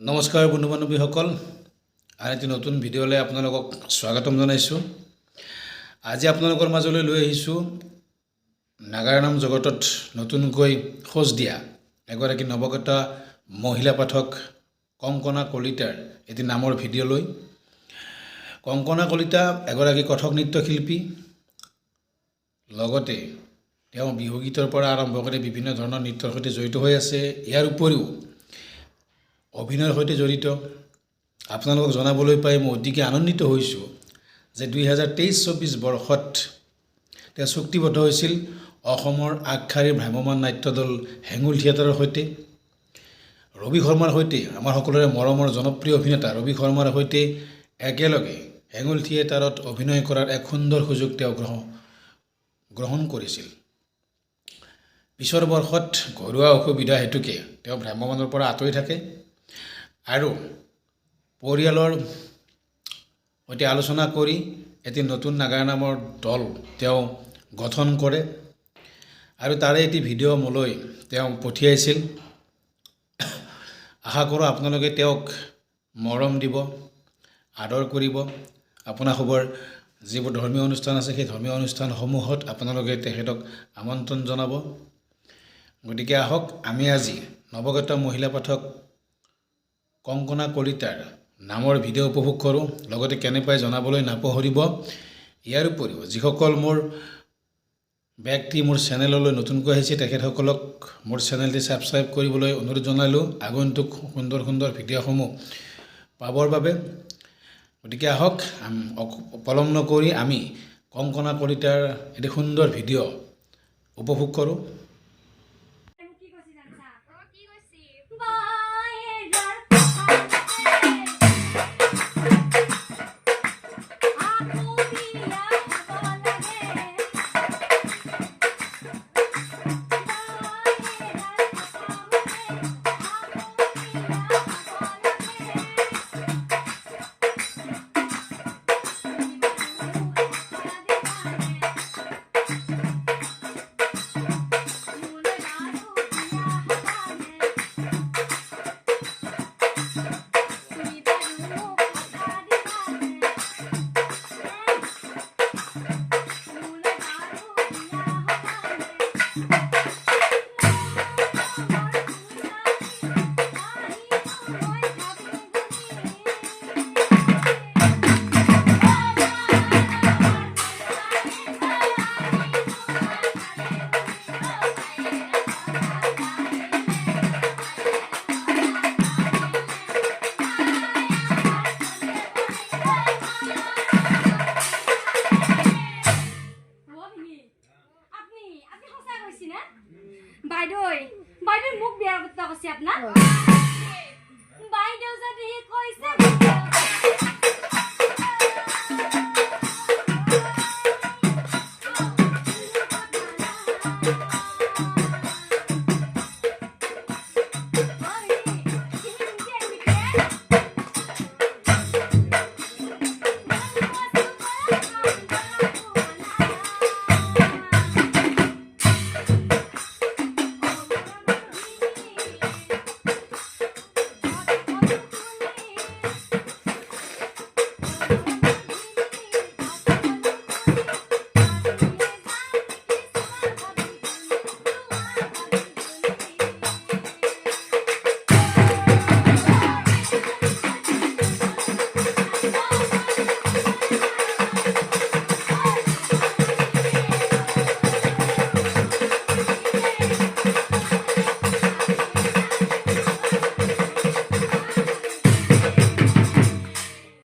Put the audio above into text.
নমস্কাৰ বন্ধু বান্ধৱীসকল আৰু এটি নতুন ভিডিঅ'লৈ আপোনালোকক স্বাগতম জনাইছোঁ। আজি আপোনালোকৰ মাজলৈ লৈ আহিছোঁ নাগাৰা নাম জগতত নতুনকৈ খোজ দিয়া এগৰাকী নৱগত মহিলা পাঠক কংকনা কলিতাৰ এটি নামৰ ভিডিঅ' লৈ কংকনা কলিতা এগৰাকী কথক নৃত্যশিল্পী, লগতে তেওঁ বিহুগীতৰ পৰা আৰম্ভ কৰি বিভিন্ন ধৰণৰ নৃত্যৰ সৈতে জড়িত হৈ আছে। ইয়াৰ উপৰিও অভিনয়ৰ সৈতে জড়িত। আপোনালোকক জনাবলৈ পাই মই অতিকে আনন্দিত হৈছোঁ যে দুই হাজাৰ তেইছ চৌবিছ বৰ্ষত তেওঁ চুক্তিবদ্ধ হৈছিল অসমৰ আগশাৰীৰ ভ্ৰাম্যমাণ নাট্য দল হেঙুল থিয়েটাৰৰ সৈতে। ৰবি শৰ্মাৰ সৈতে, আমাৰ সকলোৰে মৰমৰ জনপ্ৰিয় অভিনেতা ৰবি শৰ্মাৰ সৈতে একেলগে হেঙুল থিয়েটাৰত অভিনয় কৰাৰ এক সুন্দৰ সুযোগ তেওঁ গ্ৰহণ গ্ৰহণ কৰিছিল। পিছৰ বৰ্ষত ঘৰুৱা অসুবিধা হেতুকে তেওঁ ভ্ৰাম্যমাণৰ পৰা আঁতৰি থাকে। আৰু পৰিয়ালৰ সৈতে আলোচনা কৰি এটি নতুন নাগাৰা নামৰ দল তেওঁ গঠন কৰে আৰু তাৰে এটি ভিডিঅ' মোলৈ তেওঁ পঠিয়াইছিল। আশা কৰোঁ আপোনালোকে তেওঁক মৰম দিব আদৰ কৰিব। আপোনাসৱৰ যিবোৰ ধৰ্মীয় অনুষ্ঠান আছে সেই ধৰ্মীয় অনুষ্ঠানসমূহত আপোনালোকে তেখেতক আমন্ত্ৰণ জনাব। গতিকে আহক আমি আজি নৱগত মহিলা পাঠক কংকনা কলিতাৰ নামৰ ভিডিঅ' উপভোগ কৰোঁ। লগতে কেনে জনাবলৈ নাপাহৰিব, ইয়াৰ উপৰিও যিসকল মোৰ ব্যক্তি মোৰ চেনেললৈ নতুনকৈ আহিছে, তেখেতসকলক মোৰ চেনেলটি ছাবস্ক্ৰাইব কৰিবলৈ অনুৰোধ জনালোঁ। আগন্তুক সুন্দৰ সুন্দৰ ভিডিঅ'সমূহ পাবৰ বাবে। গতিকে আহক পলম নকৰি আমি কংকনা কলিতাৰ এটি সুন্দৰ ভিডিঅ' উপভোগ কৰোঁ। বাইদেউ বাইদেউ মোক বিয়া করতে কৈছে আপনা বাইদেউ যদি কৈছে